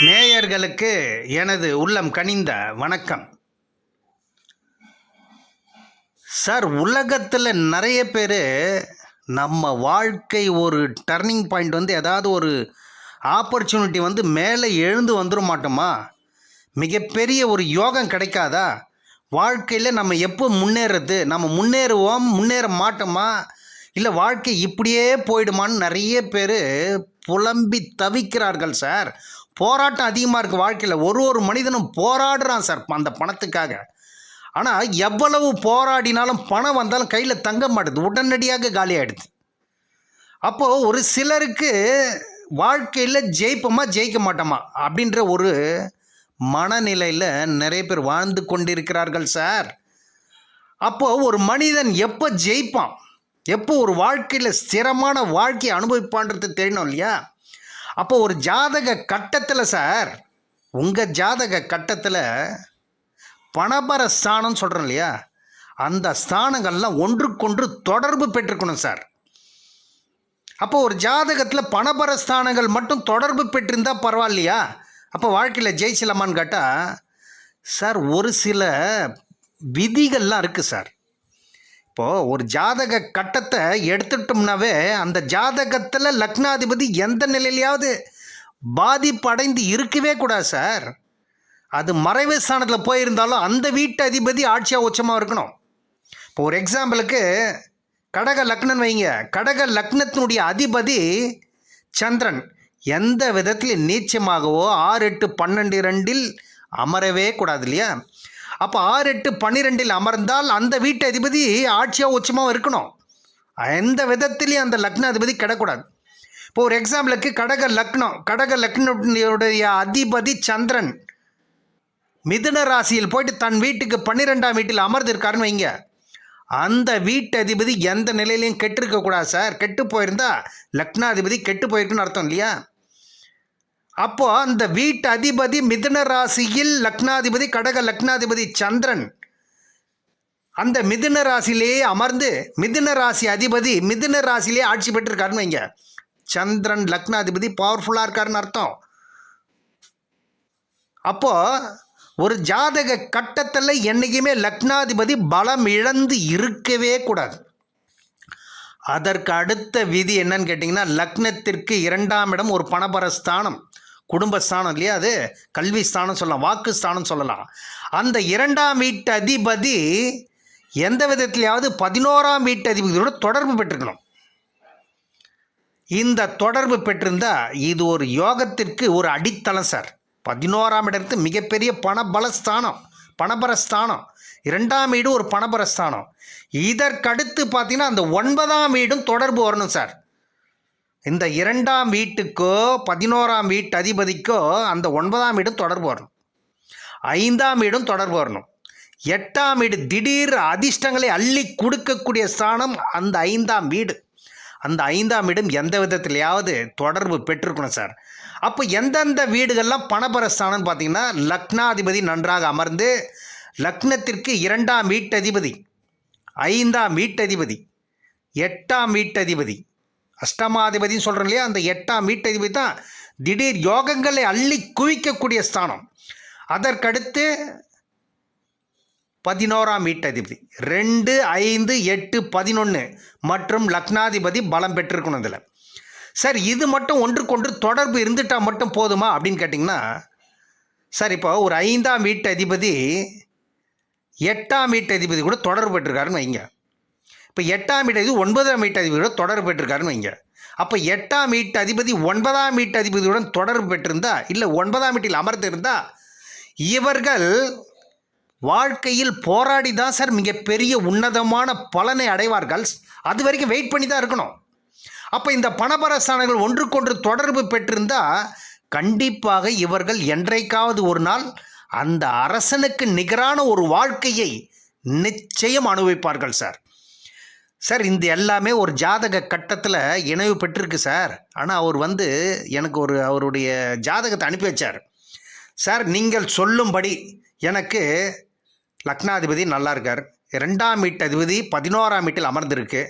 நேயர்களுக்கு எனது உள்ளம் கனிந்த வணக்கம். சார் உலகத்தில் நிறைய பேர் நம்ம வாழ்க்கை ஒரு டர்னிங் பாயிண்ட் வந்து ஏதாவது ஒரு ஆப்பர்ச்சுனிட்டி வந்து மேலே எழுந்து வந்துட மாட்டோமா? மிகப்பெரிய ஒரு யோகம் கிடைக்காதா? வாழ்க்கையில் நம்ம எப்போ முன்னேறது? நம்ம முன்னேறுவோம் முன்னேற மாட்டோமா? இல்லை வாழ்க்கை இப்படியே போயிடுமான்னு நிறைய பேர் புலம்பி தவிக்கிறார்கள் சார். போராட்டம் அதிகமாக இருக்குது வாழ்க்கையில். ஒரு ஒரு மனிதனும் போராடுறான் சார் அந்த பணத்துக்காக. ஆனால் எவ்வளவு போராடினாலும் பணம் வந்தாலும் கையில் தங்க மாட்டுது. உடனடியாக காலி ஆகிடுது அப்போது ஒரு சிலருக்கு வாழ்க்கையில் ஜெயிப்போமா ஜெயிக்க மாட்டோமா அப்படின்ற ஒரு மனநிலையில் நிறைய பேர் வாழ்ந்து கொண்டிருக்கிறார்கள் சார். அப்போது ஒரு மனிதன் எப்போ ஜெயிப்பான்? எப்போ ஒரு வாழ்க்கையில் ஸ்திரமான வாழ்க்கையை அனுபவிப்பான்றது தெரியணும் இல்லையா? அப்போ ஒரு ஜாதக கட்டத்தில் சார் உங்கள் ஜாதக கட்டத்தில் பணபர ஸ்தானம் சொல்கிறோம் இல்லையா? அந்த ஸ்தானங்கள்லாம் ஒன்றுக்கொன்று தொடர்பு பெற்றுக்கணும் சார். அப்போ ஒரு ஜாதகத்தில் பணபர ஸ்தானங்கள் மட்டும் தொடர்பு பெற்றிருந்தால் பரவாயில்லையா? அப்போ வாழ்க்கையில் ஜெயிச்சலாமான்னு கேட்டால் சார் ஒரு சில விதிகள்லாம் இருக்குது சார். இப்போது ஒரு ஜாதக கட்டத்தை எடுத்துட்டோம்னாவே அந்த ஜாதகத்தில் லக்னாதிபதி எந்த நிலையிலையாவது பாதிப்படைந்து இருக்கவே கூடாது சார். அது மறைவு ஸ்தானத்தில் போயிருந்தாலும் அந்த வீட்டு அதிபதி ஆட்சியாக உச்சமாக இருக்கணும். இப்போ ஒரு எக்ஸாம்பிளுக்கு கடக லக்னம் வைங்க. கடக லக்னத்தினுடைய அதிபதி சந்திரன் எந்த விதத்தில் நீச்சமாகவோ ஆறு எட்டு பன்னெண்டு ரெண்டில் அமரவே கூடாது இல்லையா? அப்போ ஆறு எட்டு பன்னிரெண்டில் அமர்ந்தால் அந்த வீட்டு அதிபதி ஆட்சியாக உச்சமாக இருக்கணும். எந்த விதத்திலையும் அந்த லக்னாதிபதி கிடக்கூடாது. இப்போ ஒரு எக்ஸாம்பிளுக்கு கடக லக்னம் கடக லக்னுடைய அதிபதி சந்திரன். மிதுன ராசியில் போயிட்டு தன் வீட்டுக்கு பன்னிரெண்டாம் வீட்டில் அமர்ந்திருக்காருன்னு வைங்க. அந்த வீட்டு அதிபதி எந்த நிலையிலையும் கெட்டிருக்க கூடாது சார். கெட்டு போயிருந்தா லக்னாதிபதி கெட்டு போயிருக்குன்னு அர்த்தம் இல்லையா? அப்போ அந்த வீட்டு அதிபதி மிதுன ராசியில் லக்னாதிபதி கடக லக்னாதிபதி சந்திரன். அந்த மிதுன ராசியிலேயே அமர்ந்து மிதுன ராசி அதிபதி மிதுன ராசியிலேயே ஆட்சி பெற்றிருக்காருன்னு வைங்க. சந்திரன் லக்னாதிபதி பவர்ஃபுல்லாக இருக்காருன்னு அர்த்தம். அப்போ ஒரு ஜாதக கட்டத்தில் என்றைக்குமே லக்னாதிபதி பலம் இழந்து இருக்கவே கூடாது. அதற்கு அடுத்த விதி என்னன்னு கேட்டிங்கன்னா லக்னத்திற்கு இரண்டாம் இடம் ஒரு பணபரஸ்தானம். குடும்பஸ்தானம் இல்லையா அது? கல்வி ஸ்தானம் சொல்லலாம் வாக்கு ஸ்தானம் சொல்லலாம். அந்த இரண்டாம் வீட்டு அதிபதி எந்த விதத்திலையாவது பதினோராம் வீட்டு அதிபதியோட தொடர்பு பெற்றிருக்கணும். இந்த தொடர்பு பெற்றிருந்தா இது ஒரு யோகத்திற்கு ஒரு அடித்தளம் சார். பதினோராம் இடத்து மிகப்பெரிய பணபலஸ்தானம் பணபரஸ்தானம். இரண்டாம் வீடு ஒரு பணபரஸ்தானம். இதற்கடுத்து பார்த்தீங்கன்னா அந்த ஒன்பதாம் வீடும் தொடர்பு வரணும் சார். இந்த இரண்டாம் வீட்டுக்கோ பதினோராம் வீட்டு அதிபதிக்கோ அந்த ஒன்பதாம் வீடும் தொடர்பு வரணும். ஐந்தாம் வீடும் தொடர்பு வரணும். எட்டாம் வீடு திடீர் அதிர்ஷ்டங்களை அள்ளி கொடுக்கக்கூடிய ஸ்தானம் அந்த ஐந்தாம் வீடு. அந்த ஐந்தாம் வீடும் எந்த விதத்திலையாவது தொடர்பு பெற்றிருக்கணும் சார். அப்போ எந்தெந்த வீடுகள்லாம் பணபரஸ்தானம்னு பார்த்தீங்கன்னா லக்னாதிபதி நன்றாக அமர்ந்து லக்னத்திற்கு இரண்டாம் வீட்டதிபதி ஐந்தாம் வீட்டதிபதி எட்டாம் வீட்டதிபதி அஷ்டமாதிபதினு சொல்கிறோம் இல்லையா? அந்த எட்டாம் வீட்டதிபதி தான் திடீர் யோகங்களை அள்ளி குவிக்கக்கூடிய ஸ்தானம். அதற்கடுத்து பதினோராம் வீட்டதிபதி. ரெண்டு ஐந்து எட்டு பதினொன்று மற்றும் லக்னாதிபதி பலம் பெற்றிருக்கணும் இதில். சார் இது மட்டும் ஒன்றுக்கொன்று தொடர்பு இருந்துட்டால் மட்டும் போதுமா அப்படின்னு கேட்டிங்கன்னா சார் இப்போ ஒரு ஐந்தாம் வீட்டு அதிபதி எட்டாம் வீட்டு அதிபதி கூட தொடர்பு பெற்றிருக்காருன்னு வைங்க. இப்போ எட்டாம் வீட்டு அதிபதி ஒன்பதாம் வீட்டு அதிபதி தொடர்பு பெற்றிருக்காருன்னு வைங்க. அப்போ எட்டாம் வீட்டு அதிபதி ஒன்பதாம் வீட்டு அதிபதியுடன் தொடர்பு பெற்றிருந்தா இல்லை ஒன்பதாம் வீட்டில் அமர்ந்திருந்தா இவர்கள் வாழ்க்கையில் போராடி தான் சார் மிகப்பெரிய உன்னதமான பலனை அடைவார்கள். அது வரைக்கும் வெயிட் பண்ணி தான் இருக்கணும். அப்போ இந்த பணபரஸ்தானங்கள் ஒன்றுக்கொன்று தொடர்பு பெற்றிருந்தால் கண்டிப்பாக இவர்கள் என்றைக்காவது ஒரு நாள் அந்த அரசனுக்கு நிகரான ஒரு வாழ்க்கையை நிச்சயம் அனுபவிப்பார்கள் சார். சார் இந்த எல்லாமே ஒரு ஜாதக கட்டத்தில் இணைவு பெற்றிருக்கு சார். ஆனால் அவர் வந்து எனக்கு ஒரு அவருடைய ஜாதகத்தை அனுப்பி வச்சார். சார் நீங்கள் சொல்லும்படி எனக்கு லக்னாதிபதி நல்லா இருக்கார். இரண்டாம் வீட்டதிபதி பதினோராம் வீட்டில் அமர்ந்திருக்கு.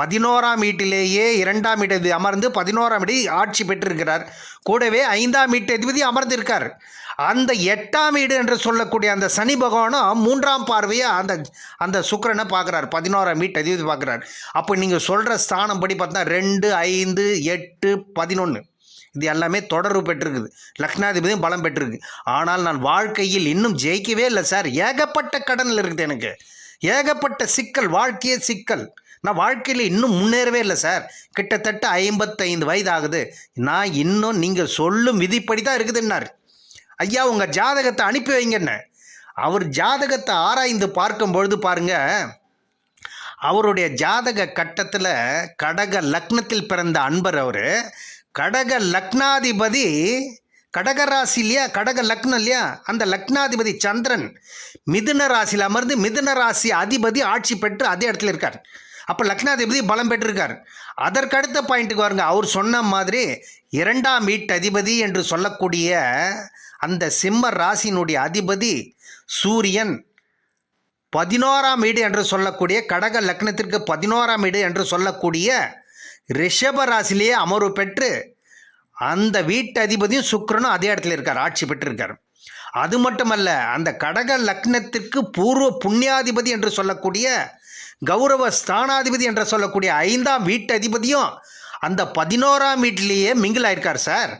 பதினோராம் வீட்டிலேயே இரண்டாம் வீட்டதிபதி அமர்ந்து பதினோராம் வீடு ஆட்சி பெற்றிருக்கிறார். கூடவே ஐந்தாம் வீட்டதிபதி அமர்ந்திருக்கார். அந்த எட்டாம் வீடு என்று சொல்லக்கூடிய அந்த சனி பகவானும் மூன்றாம் பார்வையாக அந்த அந்த சுக்கரனை பார்க்குறார். பதினோராம் வீட்டு அதிபதி பார்க்குறார். அப்போ நீங்கள் சொல்கிற ஸ்தானம் படி பார்த்தா ரெண்டு ஐந்து எட்டு பதினொன்று இது எல்லாமே தொடர்பு பெற்றிருக்குது. லக்னாதிபதியும் பலம் பெற்றிருக்கு. ஆனால் நான் வாழ்க்கையில் இன்னும் ஜெயிக்கவே இல்லை சார். ஏகப்பட்ட கடனில் இருக்குது எனக்கு. ஏகப்பட்ட சிக்கல் வாழ்க்கையே சிக்கல். நான் வாழ்க்கையில் இன்னும் முன்னேறவே இல்லை சார். கிட்டத்தட்ட ஐம்பத்தைந்து வயது ஆகுது. நான் இன்னும் நீங்கள் சொல்லும் விதிப்படி தான் இருக்குதுன்னார். ஐயா உங்கள் ஜாதகத்தை அனுப்பி வைங்கன்னு. அவர் ஜாதகத்தை ஆராய்ந்து பார்க்கும் பொழுது பாருங்க அவருடைய ஜாதக கட்டத்தில் கடக லக்னத்தில் பிறந்த அன்பர் அவர். கடக லக்னாதிபதி கடக ராசி இல்லையா? கடக லக்னம் இல்லையா? அந்த லக்னாதிபதி சந்திரன் மிதுன ராசியில் அமர்ந்து மிதுன ராசி அதிபதி ஆட்சி பெற்று அதே இடத்துல இருக்கார். அப்போ லக்னாதிபதி பலம் பெற்றிருக்கார். அதற்கடுத்த பாயிண்ட்டுக்கு வருங்க அவர் சொன்ன மாதிரி இரண்டாம் வீட்டு அதிபதி என்று சொல்லக்கூடிய அந்த சிம்ம ராசியினுடைய அதிபதி சூரியன். பதினோராம் வீடு என்று சொல்லக்கூடிய கடக லக்னத்திற்கு பதினோராம் வீடு என்று சொல்லக்கூடிய ரிஷப ராசிலேயே அமர்வு பெற்று அந்த வீட்டு அதிபதியும் சுக்கரனும் அதே இடத்துல இருக்கார் ஆட்சி பெற்றிருக்கார். அது மட்டுமல்ல அந்த கடக லக்னத்திற்கு பூர்வ புண்ணியாதிபதி என்று சொல்லக்கூடிய கௌரவ ஸ்தானாதிபதி என்று சொல்லக்கூடிய ஐந்தாம் வீட்டு அதிபதியும் அந்த பதினோராம் வீட்டிலேயே மிங்கில் ஆயிருக்கார் சார்.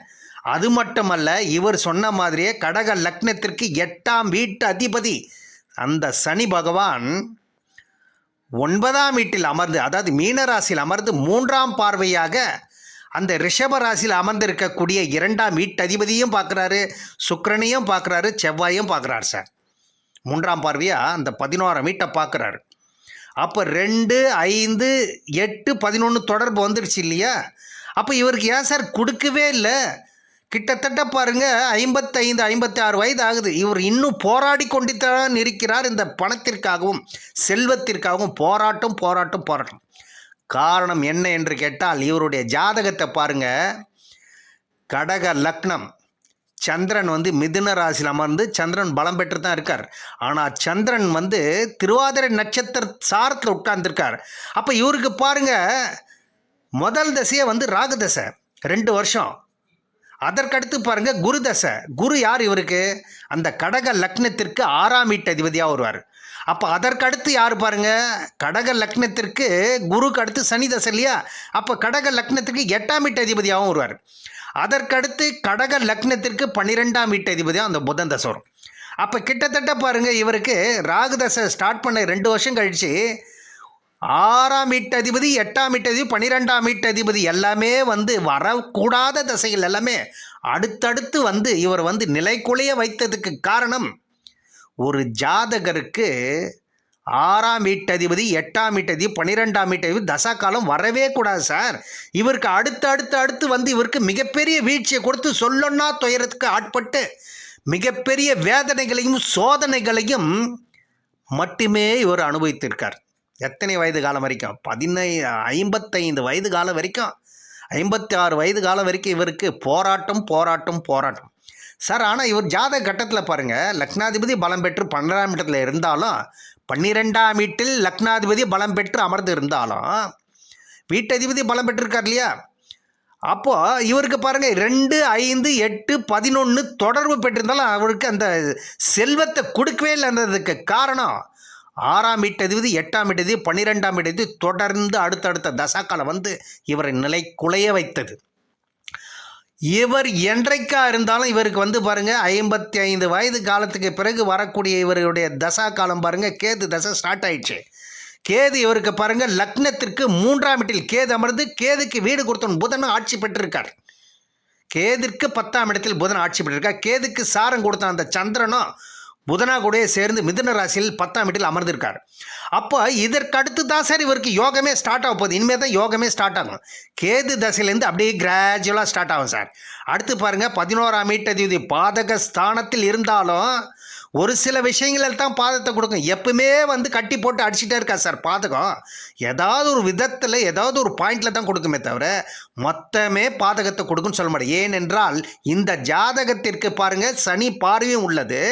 அது மட்டுமல்ல இவர் சொன்ன மாதிரியே கடக லக்னத்திற்கு எட்டாம் வீட்டு அதிபதி. அந்த சனி பகவான் ஒன்பதாம் வீட்டில் அமர்ந்து அதாவது மீனராசியில் அமர்ந்து மூன்றாம் பார்வையாக அந்த ரிஷப ராசியில் அமர்ந்திருக்கக்கூடிய இரண்டாம் வீட்டு அதிபதியும் பார்க்குறாரு சுக்கரனையும் பார்க்குறாரு செவ்வாயும் பார்க்குறாரு சார். மூன்றாம் பார்வையாக அந்த பதினோராம் வீட்டை பார்க்குறாரு. அப்போ ரெண்டு ஐந்து எட்டு பதினொன்று தொடர்பு வந்துடுச்சு இல்லையா? அப்போ இவருக்கு ஏன் சார் கொடுக்கவே இல்லை? கிட்டத்தட்ட பாருங்க ஐம்பத்தைந்து ஐம்பத்தி ஆறு வயது ஆகுது இவர் இன்னும் போராடி கொண்டுத்தான் இருக்கிறார் இந்த பணத்திற்காகவும் செல்வத்திற்காகவும். போராட்டம் போராட்டம் போராட்டம். காரணம் என்ன என்று கேட்டால் இவருடைய ஜாதகத்தை பாருங்க. கடக லக்னம். சந்திரன் வந்து மிதுன ராசியில் அமர்ந்து சந்திரன் பலம் பெற்று தான் இருக்கார். ஆனால் சந்திரன் வந்து திருவாதிரை நட்சத்திர சாரத்தில் உட்கார்ந்துருக்கார். அப்போ இவருக்கு பாருங்க முதல் தசையை வந்து ராகு தசை. ரெண்டு வருஷம். அதற்கடுத்து பாருங்க குரு தசை. குரு யார் இவருக்கு? அந்த கடக லக்னத்திற்கு ஆறாம் வீட்டு அதிபதியாக வருவார். அப்போ அதற்கடுத்து யார் பாருங்க? கடக லக்னத்திற்கு குருக்கு அடுத்து சனி தசை இல்லையா? அப்போ கடக லக்னத்திற்கு எட்டாம் வீட்டு அதிபதியாகவும் வருவார். அதற்கடுத்து கடக லக்னத்திற்கு பன்னிரெண்டாம் வீட்டு அதிபதியாக அந்த புதன் தசை வரும். அப்போ கிட்டத்தட்ட பாருங்கள் இவருக்கு ராகு தசை ஸ்டார்ட் பண்ண ரெண்டு வருஷம் கழிச்சு ஆறாம் வீட்டதிபதி எட்டாம் வீட்டு அதிபதி பன்னிரெண்டாம் வீட்டு அதிபதி எல்லாமே வந்து வரக்கூடாத தசைகள் எல்லாமே அடுத்தடுத்து வந்து இவர் வந்து நிலைக்குலைய வைத்ததுக்கு காரணம் ஒரு ஜாதகருக்கு ஆறாம் வீட்டதிபதி எட்டாம் வீட்டதிபதி பன்னிரெண்டாம் வீட்டதிபதி தசா காலம் வரவே கூடாது சார். இவருக்கு அடுத்து அடுத்து அடுத்து வந்து இவருக்கு மிகப்பெரிய வீழ்ச்சியை கொடுத்து சொல்லொன்னா துயரத்துக்கு ஆட்பட்டு மிகப்பெரிய வேதனைகளையும் சோதனைகளையும் மட்டுமே இவர் அனுபவித்திருக்கார். எத்தனை வயது காலம் வரைக்கும்? பதினை ஐம்பத்தைந்து வயது காலம் வரைக்கும். ஐம்பத்தி ஆறு வயது காலம் வரைக்கும் இவருக்கு போராட்டம் போராட்டம் போராட்டம். சார் ஆனால் இவர் ஜாதக கட்டத்தில் பாருங்கள் லக்னாதிபதி பலம் பெற்று பன்னெண்டாம் இடத்துல இருந்தாலும் பன்னிரெண்டாம் வீட்டில் லக்னாதிபதி பலம் பெற்று அமர்ந்து இருந்தாலும் வீட்டதிபதி பலம் பெற்றிருக்கார் இல்லையா? அப்போது இவருக்கு பாருங்கள் ரெண்டு ஐந்து எட்டு பதினொன்று தொடர்பு பெற்றிருந்தாலும் அவருக்கு அந்த செல்வத்தை கொடுக்கவே இல்லை இல்லைன்றதுக்கு காரணம் ஆறாம் வீட்டதிபதி எட்டாம் இடது பன்னிரெண்டாம் இடது தொடர்ந்து அடுத்தடுத்த தசாக்காலம் வந்து இவரை நிலை குலைய வைத்தது. இவர் என்றைக்கா இருந்தாலும் இவருக்கு வந்து பாருங்கள் ஐம்பத்தி ஐந்து வயது காலத்துக்கு பிறகு வரக்கூடிய இவருடைய தசா காலம் பாருங்கள் கேது தசை ஸ்டார்ட் ஆயிடுச்சு. கேது இவருக்கு பாருங்கள் லக்னத்திற்கு மூன்றாம் வீட்டில் கேது அமர்ந்து கேதுக்கு வீடு கொடுத்தவன் புதன் ஆட்சி பெற்றிருக்கார். கேதிற்கு பத்தாம் இடத்தில் புதன் ஆட்சி பெற்றிருக்கார். கேதுக்கு சாரம் கொடுத்த அந்த சந்திரனும் புதனா கூட சேர்ந்து மிதுன ராசியில் பத்தாம் வீட்டில் அமர்ந்திருக்கார். அப்போ இதற்கடுத்து தான் சார் இவருக்கு யோகமே ஸ்டார்ட் ஆக போகுது. இனிமேல் தான் யோகமே ஸ்டார்ட் ஆகும். கேது தசையிலேருந்து அப்படியே கிராஜுவலாக ஸ்டார்ட் ஆகும் சார். அடுத்து பாருங்கள் பதினோராம் வீட்டதிபதி பாதக ஸ்தானத்தில் இருந்தாலும் ஒரு சில விஷயங்களில் தான் பாதத்தை கொடுக்கும். எப்பவுமே வந்து கட்டி போட்டு அடிச்சுட்டே இருக்கா சார் பாதகம். ஏதாவது ஒரு விதத்தில் ஏதாவது ஒரு பாயிண்டில் தான் கொடுக்குமே தவிர மொத்தமே பாதகத்தை கொடுக்குன்னு சொல்ல மாட்டேன் ஏனென்றால் இந்த ஜாதகத்திற்கு பாருங்கள் சனி பார்வையும் உள்ளது.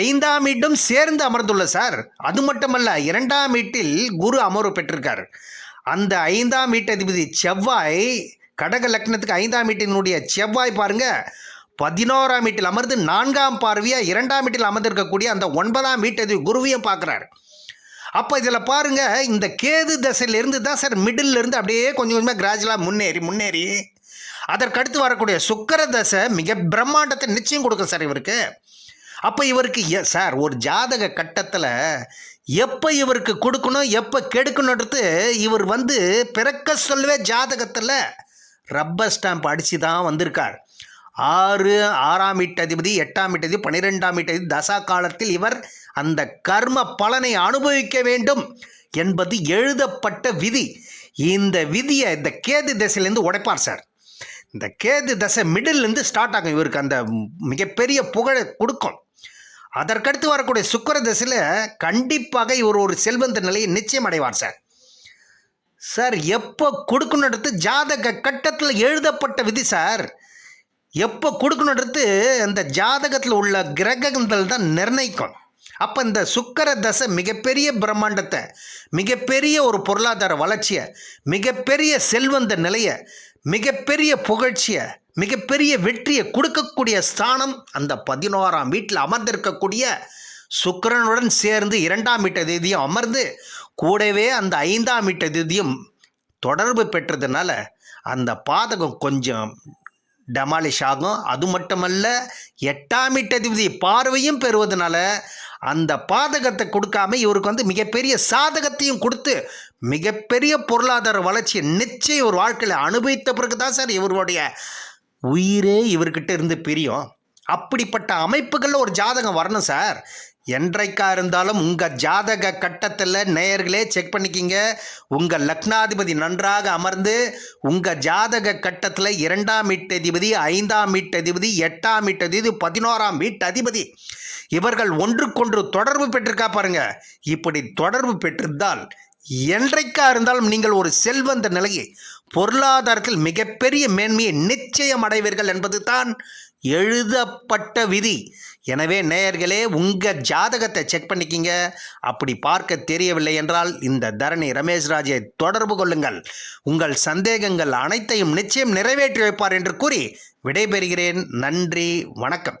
ஐந்தாம் வீட்டும் சேர்ந்து அமர்ந்துள்ள சார். அது மட்டுமல்ல இரண்டாம் வீட்டில் குரு அமர்வு பெற்றிருக்கார். அந்த ஐந்தாம் வீட்டதிபதி செவ்வாய் கடக லக்னத்துக்கு ஐந்தாம் வீட்டினுடைய செவ்வாய் பாருங்க பதினோராம் வீட்டில் அமர்ந்து நான்காம் பார்வையாக இரண்டாம் வீட்டில் அமர்ந்திருக்கக்கூடிய அந்த ஒன்பதாம் வீட்டதிபதி குருவையும் பார்க்குறாரு. அப்போ இதில் பாருங்க இந்த கேது தசையிலிருந்து தான் சார் மிடில் இருந்து அப்படியே கொஞ்சம் கொஞ்சமாக கிராஜுவலாக முன்னேறி முன்னேறி அதற்கடுத்து வரக்கூடிய சுக்கர தசை மிக பிரம்மாண்டத்தை நிச்சயம் கொடுக்கும் சார் இவருக்கு. அப்போ இவருக்கு எ- சார் ஒரு ஜாதக கட்டத்தில் எப்போ இவருக்கு கொடுக்கணும் எப்போ கெடுக்கணுன்றது இவர் வந்து பிறக்க சொல்லவே ஜாதகத்தில் ரப்பர் ஸ்டாம்ப் அடித்து தான் வந்திருக்கார். ஆறு ஆறாம் வீட்டதிபதி எட்டாம் வீட்டதிபதி பன்னிரெண்டாம் வீட்டதிபதி தசா காலத்தில் இவர் அந்த கர்ம பலனை அனுபவிக்க வேண்டும் என்பது எழுதப்பட்ட விதி. இந்த விதியை இந்த கேது திசையிலேருந்து உடைப்பார் சார். இந்த கேது தசை மிடில்லேருந்து ஸ்டார்ட் ஆகும். இவருக்கு அந்த மிகப்பெரிய புகழை கொடுக்கும். அதற்கடுத்து வரக்கூடிய சுக்கர தசையில் கண்டிப்பாக இவர் ஒரு செல்வந்த நிலையை நிச்சயம் அடைவார் சார். சார் எப்போ கொடுக்கணுன்றது ஜாதக கட்டத்தில் எழுதப்பட்ட விதி சார். எப்போ கொடுக்கணுன்றது அந்த ஜாதகத்தில் உள்ள கிரகங்கள் தான் நிர்ணயிக்கும். அப்போ இந்த சுக்கர தசை மிகப்பெரிய பிரம்மாண்டத்தை மிகப்பெரிய ஒரு பொருளாதார வளர்ச்சியை மிகப்பெரிய செல்வந்த நிலையை மிகப்பெரிய புகழ்ச்சியை மிகப்பெரிய வெற்றியை கொடுக்கக்கூடிய ஸ்தானம் அந்த பதினோராம் வீட்டில் அமர்ந்திருக்கக்கூடிய சுக்கரனுடன் சேர்ந்து இரண்டாம் வீட்டு தேதியும் அமர்ந்து கூடவே அந்த ஐந்தாம் வீட்டு தேதியும் தொடர்பு பெற்றதுனால அந்த பாதகம் கொஞ்சம் டெமாலிஷ் ஆகும். அது மட்டுமல்ல எட்டாம் அதிபதி பார்வையும் பெறுவதனால அந்த பாதகத்தை கொடுக்காம இவருக்கு வந்து மிகப்பெரிய சாதகத்தையும் கொடுத்து மிகப்பெரிய பொருளாதார வளர்ச்சியை நிச்சயம் ஒரு வாழ்க்கையில் அனுபவித்த பிறகு தான் சார் இவருடைய உயிரே இவர்கிட்ட இருந்து பிரியும். அப்படிப்பட்ட அமைப்புகளில் ஒரு ஜாதகம் வரணும் சார். என்றைக்கா இருந்தாலும் உங்கள் ஜாதக கட்டத்தில் நேயர்களே செக் பண்ணிக்கிங்க. உங்கள் லக்னாதிபதி நன்றாக அமர்ந்து உங்கள் ஜாதக கட்டத்தில் இரண்டாம் வீட்டதிபதி ஐந்தாம் வீட்டதிபதி எட்டாம் வீட்டதிபதி பதினோராம் வீட்டதிபதி. இவர்கள் ஒன்றுக்கொன்று தொடர்பு பெற்றிருக்கா பாருங்க. இப்படி தொடர்பு பெற்றிருந்தால் என்றைக்கா இருந்தாலும் நீங்கள் ஒரு செல்வந்த நிலையை பொருளாதாரத்தில் மிகப்பெரிய மேன்மையை நிச்சயம் அடைவீர்கள் என்பது தான் எழுதப்பட்ட விதி. எனவே நேயர்களே உங்கள் ஜாதகத்தை செக் பண்ணிக்கிங்க. அப்படி பார்க்க தெரியவில்லை என்றால் இந்த தரணி ரமேஷ் ராஜை தொடர்பு கொள்ளுங்கள். உங்கள் சந்தேகங்கள் அனைத்தையும் நிச்சயம் நிறைவேற்றி வைப்பார் என்று கூறி விடைபெறுகிறேன். நன்றி வணக்கம்.